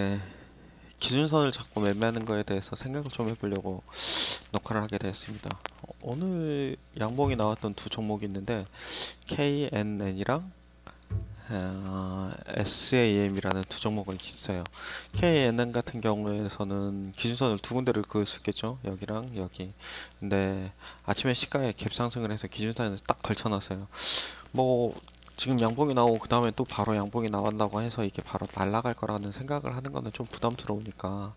네, 기준선을 잡고 매매하는 거에 대해서 생각을 좀 해보려고 녹화를 하게 되었습니다. 어, 오늘 양봉이 나왔던 두 종목이 있는데 KNN이랑 어, SAM이라는 두 종목이 있어요. KNN 같은 경우에서는 기준선을 두 군데를 그을 수 있겠죠. 여기랑 여기. 근데 아침에 시가에 갭 상승을 해서 기준선을 딱 걸쳐놨어요. 뭐 지금 양봉이 나오고 그 다음에 또 바로 양봉이 나온다고 해서 이게 바로 날아갈 거라는 생각을 하는 거는 좀 부담스러우니까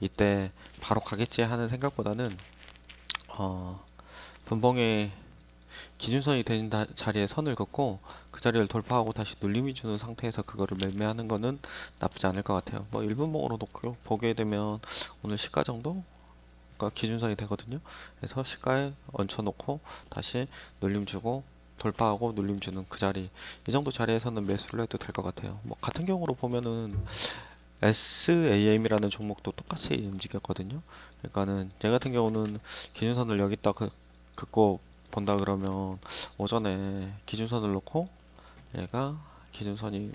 이때 바로 가겠지 하는 생각보다는 어 분봉에 기준선이 되는 다- 자리에 선을 긋고 그 자리를 돌파하고 다시 눌림이 주는 상태에서 그거를 매매하는 거는 나쁘지 않을 것 같아요. 뭐 일분봉으로 놓고 보게 되면 오늘 시가 정도? 가 기준선이 되거든요. 그래서 시가에 얹혀 놓고 다시 눌림 주고 돌파하고 눌림 주는 그 자리 이 정도 자리에서는 매수를 해도 될 것 같아요. 뭐 같은 경우로 보면은 SAM이라는 종목도 똑같이 움직였거든요. 그러니까는 얘 같은 경우는 기준선을 여기다 그, 긋고 본다 그러면 오전에 기준선을 놓고 얘가 기준선이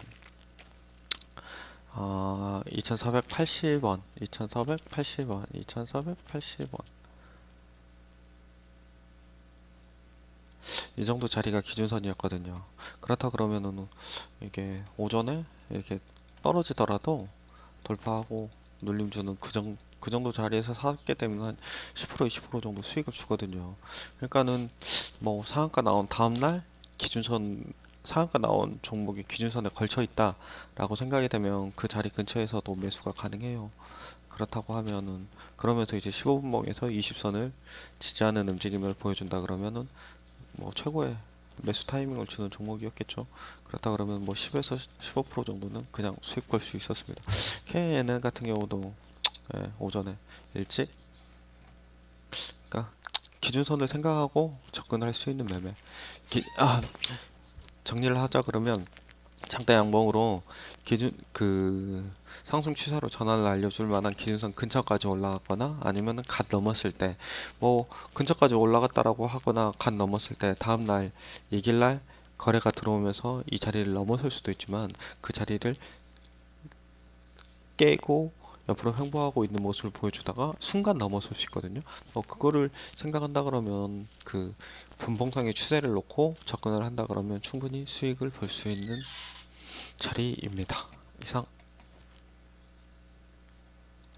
어, 2480원, 2480원, 2480원 이 정도 자리가 기준선이었거든요. 그렇다 그러면은 이게 오전에 이렇게 떨어지더라도 돌파하고 눌림 주는 그 정, 그 정도 자리에서 샀게 되면 한10% 20% 정도 수익을 주거든요. 그러니까는 뭐 상한가 나온 다음 날 기준선 상한가 나온 종목이 기준선에 걸쳐 있다 라고 생각이 되면 그 자리 근처에서도 매수가 가능해요. 그렇다고 하면은 그러면서 이제 15분봉에서 20선을 지지하는 움직임을 보여준다 그러면은 뭐 최고의 매수 타이밍을 주는 종목이었겠죠. 그렇다 그러면 뭐 10에서 15% 정도는 그냥 수익 볼 수 있었습니다. KNN 같은 경우도 예, 오전에 일찍 그러니까 기준선을 생각하고 접근할 수 있는 매매. 기, 아, 정리를 하자 그러면 장대 양봉으로 기준 그 상승 추세로 전환을 알려줄 만한 기준선 근처까지 올라갔거나 아니면은 갓 넘었을 때 뭐 근처까지 올라갔다라고 하거나 갓 넘었을 때 다음 날 이길 날 거래가 들어오면서 이 자리를 넘어설 수도 있지만 그 자리를 깨고 옆으로 횡보하고 있는 모습을 보여주다가 순간 넘어설 수 있거든요. 어, 그거를 생각한다 그러면 그 분봉상의 추세를 놓고 접근을 한다 그러면 충분히 수익을 볼 수 있는 자리입니다. 이상